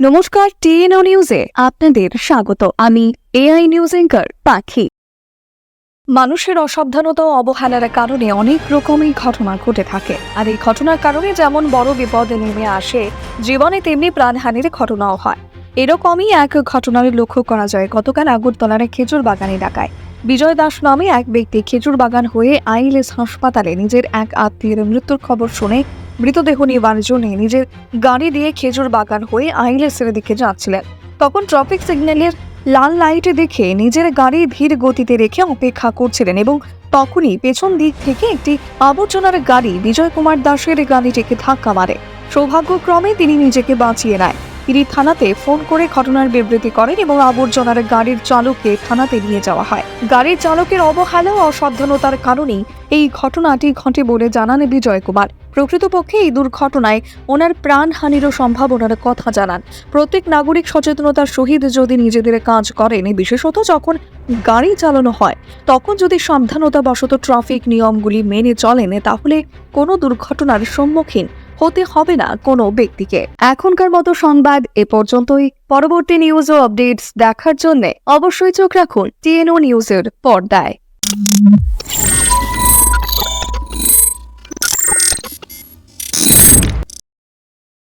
নমস্কার, টিএনও নিউজে আপনাদের স্বাগত। আমি এআই নিউজ এঙ্কার পাখি। মানুষের অসাবধানতা ও অবহেলার কারণে অনেক রকমই ঘটনা ঘটে থাকে। আর এই ঘটনার কারণে যেমন বড় বিপদ নেমে আসে, জীবনে তেমনি প্রাণহানির ঘটনাও হয়। এরকমই এক ঘটনার লক্ষ্য করা যায়। গতকাল আগরতলার খেজুর বাগান এলাকায়। বিজয় দাস নামে এক ব্যক্তি খেজুর বাগান হয়ে আইএলএস হাসপাতালে নিজের এক আত্মীয়ের মৃত্যুর খবর শুনে মৃতদেহ নিবার জন্য নিজের গাড়ি দিয়ে খেজুর বাগান হয়ে আইলেসের দিকে যাচ্ছিলেন। তখন ট্রাফিক সিগন্যালের লাল লাইটে দেখে নিজের গাড়ি ধীর গতিতে রেখে অপেক্ষা করছিলেন এবং তখনই পেছন দিক থেকে একটি আবর্জনার গাড়ি বিজয় কুমার দাসের গাড়িটিকে ধাক্কা মারে। সৌভাগ্যক্রমে তিনি নিজেকে বাঁচিয়ে নেয়। তিনি থানাতে ফোন করে ঘটনার বিবৃতি করেন এবং আবর্জনার গাড়ির চালককে থানাতে নিয়ে যাওয়া হয়। গাড়ির চালকের অবহেলা ও অসাবধানতার কারণেই এই ঘটনাটি ঘটে বলে জানান বিজয় কুমার। প্রকৃতপক্ষে এই দুর্ঘটনায় ওনার প্রাণহানিরও সম্ভাবনার কথা জানান। প্রত্যেক নাগরিক সচেতনতার সহিত যদি নিজেদের কাজ করেন, বিশেষত যখন গাড়ি চালানো হয়, তখন যদি সাবধানতাবশত ট্রাফিক নিয়মগুলি মেনে চলেন, তাহলে কোনো দুর্ঘটনার সম্মুখীন হতে হবে না কোনো ব্যক্তিকে। এখনকার মতো সংবাদ এ পর্যন্তই। পরবর্তী নিউজ ও আপডেটস দেখার জন্য অবশ্যই চোখ রাখুন টিএনও নিউজের পর্দায়।